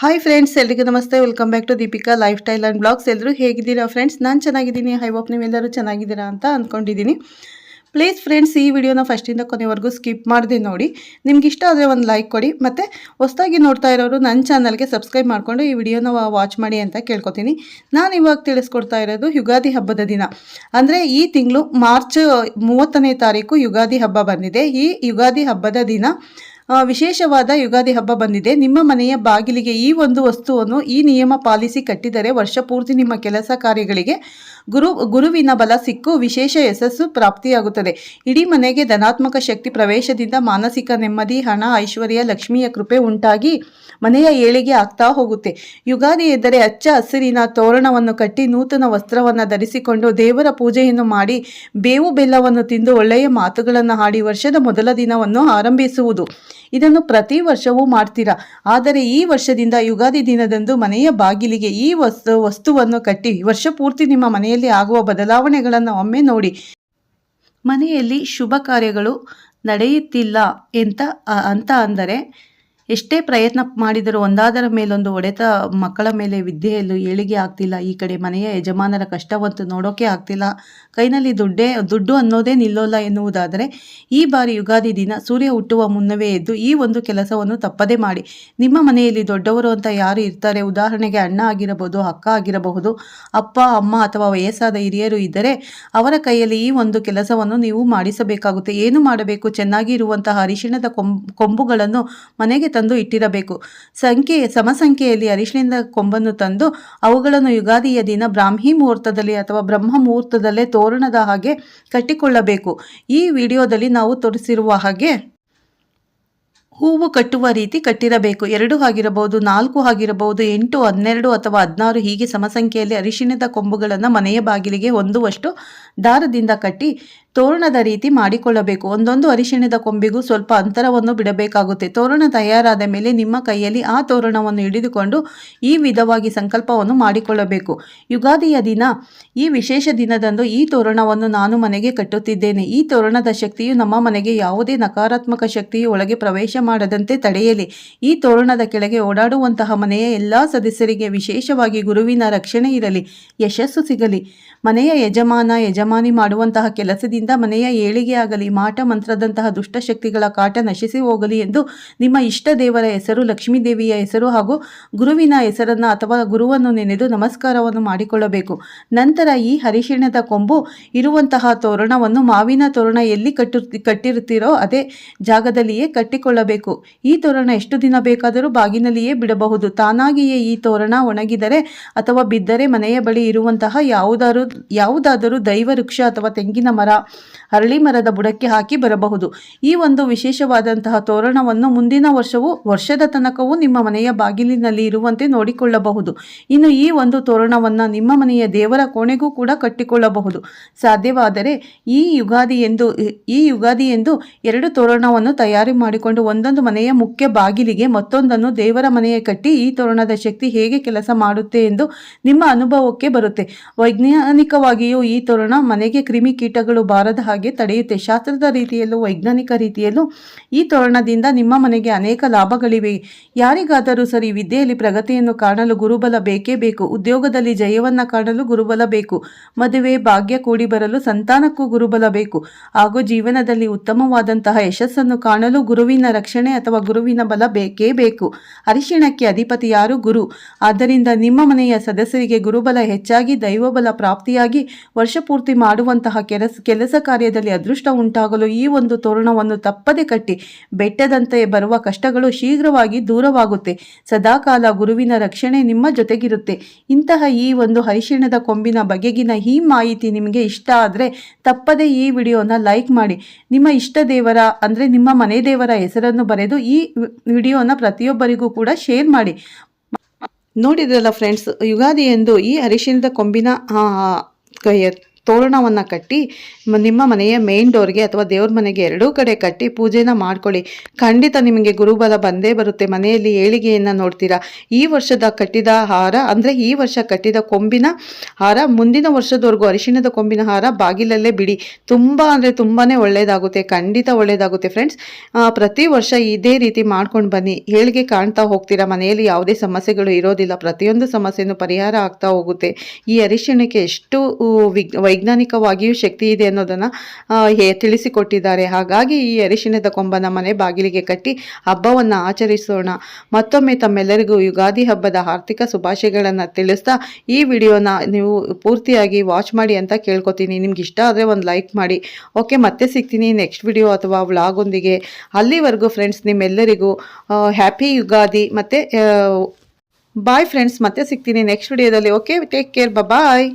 Hi friends ಎಲ್ರಿಗೂ ನಮಸ್ತೆ. Welcome back to Deepika lifestyle and blogs ಎಲ್ಲರೂ ಹೇಗಿದ್ದೀರಾ ಫ್ರೆಂಡ್ಸ್ ನಾನು ಚೆನ್ನಾಗಿದ್ದೀನಿ. ಹೈ ಹೋಪ್ ನೀವೆಲ್ಲರೂ ಚೆನ್ನಾಗಿದ್ದೀರಾ ಅಂತ ಅಂದ್ಕೊಂಡಿದ್ದೀನಿ ಪ್ಲೀಸ್ ಫ್ರೆಂಡ್ಸ್ ಈ ವಿಡಿಯೋನ ಫಸ್ಟಿಂದ ಕೊನೆವರೆಗೂ ಸ್ಕಿಪ್ ಮಾಡಿದೆ ನೋಡಿ. ನಿಮ್ಗೆ ಇಷ್ಟ ಆದರೆ ಒಂದು ಲೈಕ್ ಕೊಡಿ. ಮತ್ತು ಹೊಸದಾಗಿ ನೋಡ್ತಾ ಇರೋರು ನನ್ನ ಚಾನಲ್ಗೆ ಸಬ್ಸ್ಕ್ರೈಬ್ ಮಾಡಿಕೊಂಡು ಈ ವಿಡಿಯೋನ ವಾಚ್ ಮಾಡಿ ಅಂತ ಕೇಳ್ಕೊತೀನಿ. ನಾನು ಇವಾಗ ತಿಳಿಸ್ಕೊಡ್ತಾ ಇರೋದು ಯುಗಾದಿ ಹಬ್ಬದ ದಿನ. ಅಂದರೆ ಈ ತಿಂಗಳು ಮಾರ್ಚ್ ಮೂವತ್ತನೇ ತಾರೀಕು ಯುಗಾದಿ ಹಬ್ಬ ಬಂದಿದೆ. ಈ ಯುಗಾದಿ ಹಬ್ಬದ ದಿನ ವಿಶೇಷವಾದ ಯುಗಾದಿ ಹಬ್ಬ ಬಂದಿದೆ. ನಿಮ್ಮ ಮನೆಯ ಬಾಗಿಲಿಗೆ ಈ ಒಂದು ವಸ್ತುವನ್ನು ಈ ನಿಯಮ ಪಾಲಿಸಿ ಕಟ್ಟಿದರೆ ವರ್ಷ ಪೂರ್ತಿ ನಿಮ್ಮ ಕೆಲಸ ಕಾರ್ಯಗಳಿಗೆ ಗುರು, ಗುರುವಿನ ಬಲ ಸಿಕ್ಕು, ವಿಶೇಷ ಯಶಸ್ಸು ಪ್ರಾಪ್ತಿಯಾಗುತ್ತದೆ. ಇಡೀ ಮನೆಗೆ ಧನಾತ್ಮಕ ಶಕ್ತಿ ಪ್ರವೇಶದಿಂದ ಮಾನಸಿಕ ನೆಮ್ಮದಿ, ಹಣ, ಐಶ್ವರ್ಯ, ಲಕ್ಷ್ಮಿಯ ಕೃಪೆ ಉಂಟಾಗಿ ಮನೆಯ ಏಳಿಗೆ ಆಗ್ತಾ ಹೋಗುತ್ತೆ. ಯುಗಾದಿ ಎಂದರೆ ಅಚ್ಚ ಹಸಿರಿನ ತೋರಣವನ್ನು ಕಟ್ಟಿ ನೂತನ ವಸ್ತ್ರವನ್ನು ಧರಿಸಿಕೊಂಡು ದೇವರ ಪೂಜೆಯನ್ನು ಮಾಡಿ ಬೇವು ಬೆಲ್ಲವನ್ನು ತಿಂದು ಒಳ್ಳೆಯ ಮಾತುಗಳನ್ನು ಹಾಡಿ ವರ್ಷದ ಮೊದಲ ದಿನವನ್ನು ಆರಂಭಿಸುವುದು. ಇದನ್ನು ಪ್ರತಿ ವರ್ಷವೂ ಮಾಡ್ತೀರಾ? ಆದರೆ ಈ ವರ್ಷದಿಂದ ಯುಗಾದಿ ದಿನದಂದು ಮನೆಯ ಬಾಗಿಲಿಗೆ ಈ ವಸ್ತು, ವಸ್ತುವನ್ನು ಕಟ್ಟಿ ವರ್ಷ ಪೂರ್ತಿ ನಿಮ್ಮ ಮನೆಯಲ್ಲಿ ಆಗುವ ಬದಲಾವಣೆಗಳನ್ನು ಒಮ್ಮೆ ನೋಡಿ. ಮನೆಯಲ್ಲಿ ಶುಭ ಕಾರ್ಯಗಳು ನಡೆಯುತ್ತಿಲ್ಲ ಎಂತ, ಅಂತ ಅಂದರೆ ಎಷ್ಟೇ ಪ್ರಯತ್ನ ಮಾಡಿದರೂ ಒಂದಾದರ ಮೇಲೊಂದು ಒಡೆತ ಮಕ್ಕಳ ಮೇಲೆ ವಿದ್ಯೆಯಲ್ಲೂ ಏಳಿಗೆ ಆಗ್ತಿಲ್ಲ. ಈ ಕಡೆ ಮನೆಯ ಯಜಮಾನರ ಕಷ್ಟವಂತೂ ನೋಡೋಕೆ ಆಗ್ತಿಲ್ಲ. ಕೈನಲ್ಲಿ ದುಡ್ಡೇ, ದುಡ್ಡು ಅನ್ನೋದೇ ನಿಲ್ಲೋಲ್ಲ ಎನ್ನುವುದಾದರೆ, ಈ ಬಾರಿ ಯುಗಾದಿ ದಿನ ಸೂರ್ಯ ಹುಟ್ಟುವ ಮುನ್ನವೇ ಎದ್ದು ಈ ಒಂದು ಕೆಲಸವನ್ನು ತಪ್ಪದೇ ಮಾಡಿ. ನಿಮ್ಮ ಮನೆಯಲ್ಲಿ ದೊಡ್ಡವರು ಅಂತ ಯಾರು ಇರ್ತಾರೆ? ಉದಾಹರಣೆಗೆ ಅಣ್ಣ ಆಗಿರಬಹುದು, ಅಕ್ಕ ಆಗಿರಬಹುದು, ಅಪ್ಪ, ಅಮ್ಮ ಅಥವಾ ವಯಸ್ಸಾದ ಹಿರಿಯರು ಇದ್ದರೆ ಅವರ ಕೈಯಲ್ಲಿ ಈ ಒಂದು ಕೆಲಸವನ್ನು ನೀವು ಮಾಡಿಸಬೇಕಾಗುತ್ತೆ. ಏನು ಮಾಡಬೇಕು? ಚೆನ್ನಾಗಿ ಇರುವಂತಹ ಅರಿಶಿಣದ ಕೊಂಬ್, ಕೊಂಬುಗಳನ್ನು ಮನೆಗೆ ತಂದು ಇಟ್ಟಿರಬೇಕು. ಸಂಖ್ಯೆ, ಸಮಸಂಖ್ಯೆಯಲ್ಲಿ ಅರಿಶಿನಿಂದ ಕೊಂಬನ್ನು ತಂದು ಅವುಗಳನ್ನು ಯುಗಾದಿಯ ದಿನ ಬ್ರಾಹ್ಮಿ ಮುಹೂರ್ತದಲ್ಲಿ ಅಥವಾ ಬ್ರಹ್ಮ ಮುಹೂರ್ತದಲ್ಲೇ ತೋರಣದ ಹಾಗೆ ಕಟ್ಟಿಕೊಳ್ಳಬೇಕು. ಈ ವಿಡಿಯೋದಲ್ಲಿ ನಾವು ತೋರಿಸಿರುವ ಹಾಗೆ ಹೂವು ಕಟ್ಟುವ ರೀತಿ ಕಟ್ಟಿರಬೇಕು. ಎರಡು ಆಗಿರಬಹುದು, ನಾಲ್ಕು ಆಗಿರಬಹುದು, ಎಂಟು, ಹನ್ನೆರಡು ಅಥವಾ ಹದಿನಾರು ಹೀಗೆ ಸಮಸಂಖ್ಯೆಯಲ್ಲಿ ಅರಿಶಿಣದ ಕೊಂಬುಗಳನ್ನು ಮನೆಯ ಬಾಗಿಲಿಗೆ ಹೊಂದುವಷ್ಟು ದಾರದಿಂದ ಕಟ್ಟಿ ತೋರಣದ ರೀತಿ ಮಾಡಿಕೊಳ್ಳಬೇಕು. ಒಂದೊಂದು ಅರಿಶಿಣದ ಕೊಂಬಿಗೂ ಸ್ವಲ್ಪ ಅಂತರವನ್ನು ಬಿಡಬೇಕಾಗುತ್ತೆ. ತೋರಣ ತಯಾರಾದ ಮೇಲೆ ನಿಮ್ಮ ಕೈಯಲ್ಲಿ ಆ ತೋರಣವನ್ನು ಹಿಡಿದುಕೊಂಡು ಈ ವಿಧವಾಗಿ ಸಂಕಲ್ಪವನ್ನು ಮಾಡಿಕೊಳ್ಳಬೇಕು. ಯುಗಾದಿಯ ದಿನ, ಈ ವಿಶೇಷ ದಿನದಂದು ಈ ತೋರಣವನ್ನು ನಾನು ಮನೆಗೆ ಕಟ್ಟುತ್ತಿದ್ದೇನೆ. ಈ ತೋರಣದ ಶಕ್ತಿಯು ನಮ್ಮ ಮನೆಗೆ ಯಾವುದೇ ನಕಾರಾತ್ಮಕ ಶಕ್ತಿಯು ಒಳಗೆ ಪ್ರವೇಶ ಮಾಡದಂತೆ ತಡೆಯಲಿ. ಈ ತೋರಣದ ಕೆಳಗೆ ಓಡಾಡುವಂತಹ ಮನೆಯ ಎಲ್ಲ ಸದಸ್ಯರಿಗೆ ವಿಶೇಷವಾಗಿ ಗುರುವಿನ ರಕ್ಷಣೆ ಇರಲಿ. ಯಶಸ್ಸು ಸಿಗಲಿ. ಮನೆಯ ಯಜಮಾನ, ಯಜಮಾನಿ ಮಾಡುವಂತಹ ಕೆಲಸದಿಂದ ಮನೆಯ ಏಳಿಗೆ ಆಗಲಿ, ಮಾಟ ಮಂತ್ರದಂತಹ ದುಷ್ಟಶಕ್ತಿಗಳ ಕಾಟ ನಶಿಸಿ ಹೋಗಲಿ ಎಂದು ನಿಮ್ಮ ಇಷ್ಟ ದೇವರ ಹೆಸರು, ಲಕ್ಷ್ಮೀ ದೇವಿಯ ಹೆಸರು ಹಾಗೂ ಗುರುವಿನ ಹೆಸರನ್ನು ಅಥವಾ ಗುರುವನ್ನು ನೆನೆದು ನಮಸ್ಕಾರವನ್ನು ಮಾಡಿಕೊಳ್ಳಬೇಕು. ನಂತರ ಈ ಹರಿಶಿಣದ ಕೊಂಬು ಇರುವಂತಹ ತೋರಣವನ್ನು ಮಾವಿನ ತೋರಣ ಎಲ್ಲಿ ಕಟ್ಟು, ಕಟ್ಟಿರುತ್ತೀರೋ ಅದೇ ಜಾಗದಲ್ಲಿಯೇ ಕಟ್ಟಿಕೊಳ್ಳಬೇಕು. ಈ ತೋರಣ ಎಷ್ಟು ದಿನ ಬೇಕಾದರೂ ಬಾಗಿನಲ್ಲಿಯೇ ಬಿಡಬಹುದು. ತಾನಾಗಿಯೇ ಈ ತೋರಣ ಒಣಗಿದರೆ ಅಥವಾ ಬಿದ್ದರೆ ಮನೆಯ ಬಳಿ ಇರುವಂತಹ ಯಾವುದಾದರೂ ಯಾವುದಾದರೂ ದೈವ ವೃಕ್ಷ ಅಥವಾ ತೆಂಗಿನ ಮರ, ಹರಳಿ ಮರದ ಬುಡಕ್ಕೆ ಹಾಕಿ ಬರಬಹುದು. ಈ ಒಂದು ವಿಶೇಷವಾದಂತಹ ತೋರಣವನ್ನು ಮುಂದಿನ ವರ್ಷವೂ ವರ್ಷದ ತನಕವೂ ನಿಮ್ಮ ಮನೆಯ ಬಾಗಿಲಿನಲ್ಲಿ ಇರುವಂತೆ ನೋಡಿಕೊಳ್ಳಬಹುದು. ಇನ್ನು ಈ ಒಂದು ತೋರಣವನ್ನು ನಿಮ್ಮ ಮನೆಯ ದೇವರ ಕೋಣೆಗೂ ಕೂಡ ಕಟ್ಟಿಕೊಳ್ಳಬಹುದು. ಸಾಧ್ಯವಾದರೆ ಈ ಯುಗಾದಿ ಎಂದು, ಈ ಯುಗಾದಿ ಎಂದು ಎರಡು ತೋರಣವನ್ನು ತಯಾರಿ ಮಾಡಿಕೊಂಡು ಒಂದೊಂದು ಮನೆಯ ಮುಖ್ಯ ಬಾಗಿಲಿಗೆ ಮತ್ತೊಂದನ್ನು ದೇವರ ಮನೆಯ ಕಟ್ಟಿ ಈ ತೋರಣದ ಶಕ್ತಿ ಹೇಗೆ ಕೆಲಸ ಮಾಡುತ್ತೆ ಎಂದು ನಿಮ್ಮ ಅನುಭವಕ್ಕೆ ಬರುತ್ತೆ. ವೈಜ್ಞಾನಿಕವಾಗಿಯೂ ಈ ತೋರಣ ಮನೆಗೆ ಕ್ರಿಮಿ ಕೀಟಗಳು ಬಾರದ ಹಾಗೆ ತಡೆಯುತ್ತೆ. ಶಾಸ್ತ್ರದ ರೀತಿಯಲ್ಲೂ, ವೈಜ್ಞಾನಿಕ ರೀತಿಯಲ್ಲೂ ಈ ತೋರಣದಿಂದ ನಿಮ್ಮ ಮನೆಗೆ ಅನೇಕ ಲಾಭಗಳಿವೆ. ಯಾರಿಗಾದರೂ ಸರಿ ವಿದ್ಯೆಯಲ್ಲಿ ಪ್ರಗತಿಯನ್ನು ಕಾಣಲು ಗುರುಬಲ ಬೇಕೇ ಬೇಕು. ಉದ್ಯೋಗದಲ್ಲಿ ಜಯವನ್ನು ಕಾಣಲು ಗುರುಬಲ ಬೇಕು. ಮದುವೆ, ಭಾಗ್ಯ ಕೂಡಿ ಬರಲು ಸಂತಾನಕ್ಕೂ ಗುರುಬಲ ಬೇಕು. ಹಾಗೂ ಜೀವನದಲ್ಲಿ ಉತ್ತಮವಾದಂತಹ ಯಶಸ್ಸನ್ನು ಕಾಣಲು ಗುರುವಿನ ರಕ್ಷಣೆ ಅಥವಾ ಗುರುವಿನ ಬಲ ಬೇಕೇ ಬೇಕು. ಅರಿಶಿಣಕ್ಕೆ ಅಧಿಪತಿ ಯಾರು? ಗುರು. ಆದ್ದರಿಂದ ನಿಮ್ಮ ಮನೆಯ ಸದಸ್ಯರಿಗೆ ಗುರುಬಲ ಹೆಚ್ಚಾಗಿ, ದೈವಬಲ ಪ್ರಾಪ್ತಿಯಾಗಿ, ವರ್ಷಪೂರ್ತಿ ಮಾಡುವಂತಹ ಕೆಲಸ ಕೆಲಸ ಕಾರ್ಯದಲ್ಲಿ ಅದೃಷ್ಟ ಉಂಟಾಗಲು ಈ ಒಂದು ತೋರಣವನ್ನು ತಪ್ಪದೆ ಕಟ್ಟಿ ಬೆಟ್ಟದಂತೆ ಬರುವ ಕಷ್ಟಗಳು ಶೀಘ್ರವಾಗಿ ದೂರವಾಗುತ್ತೆ. ಸದಾಕಾಲ ಗುರುವಿನ ರಕ್ಷಣೆ ನಿಮ್ಮ ಜೊತೆಗಿರುತ್ತೆ. ಇಂತಹ ಈ ಒಂದು ಹರಿಶಿಣದ ಕೊಂಬಿನ ಬಗೆಗಿನ ಈ ಮಾಹಿತಿ ನಿಮಗೆ ಇಷ್ಟ ಆದರೆ ತಪ್ಪದೆ ಈ ವಿಡಿಯೋನ ಲೈಕ್ ಮಾಡಿ. ನಿಮ್ಮ ಇಷ್ಟ ದೇವರ ಅಂದರೆ ನಿಮ್ಮ ಮನೆ ದೇವರ ಹೆಸರನ್ನು ಬರೆದು ಈ ವಿಡಿಯೋನ ಪ್ರತಿಯೊಬ್ಬರಿಗೂ ಕೂಡ ಶೇರ್ ಮಾಡಿ. ನೋಡಿದ್ರಲ್ಲ ಫ್ರೆಂಡ್ಸ್, ಯುಗಾದಿ ಎಂದು ಈ ಅರಿಶಿಣದ ಕೊಂಬಿನ ತೋರಣವನ್ನು ಕಟ್ಟಿ ನಿಮ್ಮ ಮನೆಯ ಮೇನ್ ಡೋರ್ಗೆ ಅಥವಾ ದೇವ್ರ ಮನೆಗೆ ಎರಡೂ ಕಡೆ ಕಟ್ಟಿ ಪೂಜೆನ ಮಾಡ್ಕೊಳ್ಳಿ. ಖಂಡಿತ ನಿಮಗೆ ಗುರುಬಲ ಬಂದೇ ಬರುತ್ತೆ. ಮನೆಯಲ್ಲಿ ಏಳಿಗೆಯನ್ನು ನೋಡ್ತೀರಾ? ಈ ವರ್ಷದ ಕಟ್ಟಿದ ಹಾರ, ಅಂದರೆ ಈ ವರ್ಷ ಕಟ್ಟಿದ ಕೊಂಬಿನ ಹಾರ, ಮುಂದಿನ ವರ್ಷದವರೆಗೂ ಅರಿಶಿಣದ ಕೊಂಬಿನ ಹಾರ ಬಾಗಿಲಲ್ಲೇ ಬಿಡಿ. ತುಂಬ ಅಂದರೆ ತುಂಬಾ ಒಳ್ಳೆಯದಾಗುತ್ತೆ ಖಂಡಿತ ಒಳ್ಳೆಯದಾಗುತ್ತೆ ಫ್ರೆಂಡ್ಸ್ ಪ್ರತಿ ವರ್ಷ ಇದೇ ರೀತಿ ಮಾಡ್ಕೊಂಡು ಬನ್ನಿ. ಏಳಿಗೆ ಕಾಣ್ತಾ ಹೋಗ್ತೀರಾ? ಮನೆಯಲ್ಲಿ ಯಾವುದೇ ಸಮಸ್ಯೆಗಳು ಇರೋದಿಲ್ಲ. ಪ್ರತಿಯೊಂದು ಸಮಸ್ಯೆಯೂ ಪರಿಹಾರ ಆಗ್ತಾ ಹೋಗುತ್ತೆ. ಈ ಅರಿಶಿಣಕ್ಕೆ ಎಷ್ಟು ವಿಗ್ ವೈಜ್ಞಾನಿಕವಾಗಿಯೂ ಶಕ್ತಿ ಇದೆ ಅನ್ನೋದನ್ನು ತಿಳಿಸಿಕೊಟ್ಟಿದ್ದಾರೆ. ಹಾಗಾಗಿ ಈ ಅರಿಶಿಣದ ಕೊಂಬನ ಮನೆ ಬಾಗಿಲಿಗೆ ಕಟ್ಟಿ ಹಬ್ಬವನ್ನು ಆಚರಿಸೋಣ. ಮತ್ತೊಮ್ಮೆ ತಮ್ಮೆಲ್ಲರಿಗೂ ಯುಗಾದಿ ಹಬ್ಬದ ಆರ್ಥಿಕ ಶುಭಾಶಯಗಳನ್ನು ತಿಳಿಸ್ತಾ ಈ ವಿಡಿಯೋನ ನೀವು ಪೂರ್ತಿಯಾಗಿ ವಾಚ್ ಮಾಡಿ ಅಂತ ಕೇಳ್ಕೊತೀನಿ. ನಿಮ್ಗೆ ಇಷ್ಟ ಆದರೆ ಒಂದು ಲೈಕ್ ಮಾಡಿ. ಓಕೆ, ಮತ್ತೆ ಸಿಗ್ತೀನಿ ನೆಕ್ಸ್ಟ್ ವಿಡಿಯೋ ಅಥವಾ ವ್ಲಾಗೊಂದಿಗೆ ಅಲ್ಲಿವರೆಗೂ ಫ್ರೆಂಡ್ಸ್ ನಿಮ್ಮೆಲ್ಲರಿಗೂ ಹ್ಯಾಪಿ ಯುಗಾದಿ. ಮತ್ತು ಬಾಯ್ ಫ್ರೆಂಡ್ಸ್, ಮತ್ತೆ ಸಿಗ್ತೀನಿ ನೆಕ್ಸ್ಟ್ ವಿಡಿಯೋದಲ್ಲಿ. Okay, take care bye.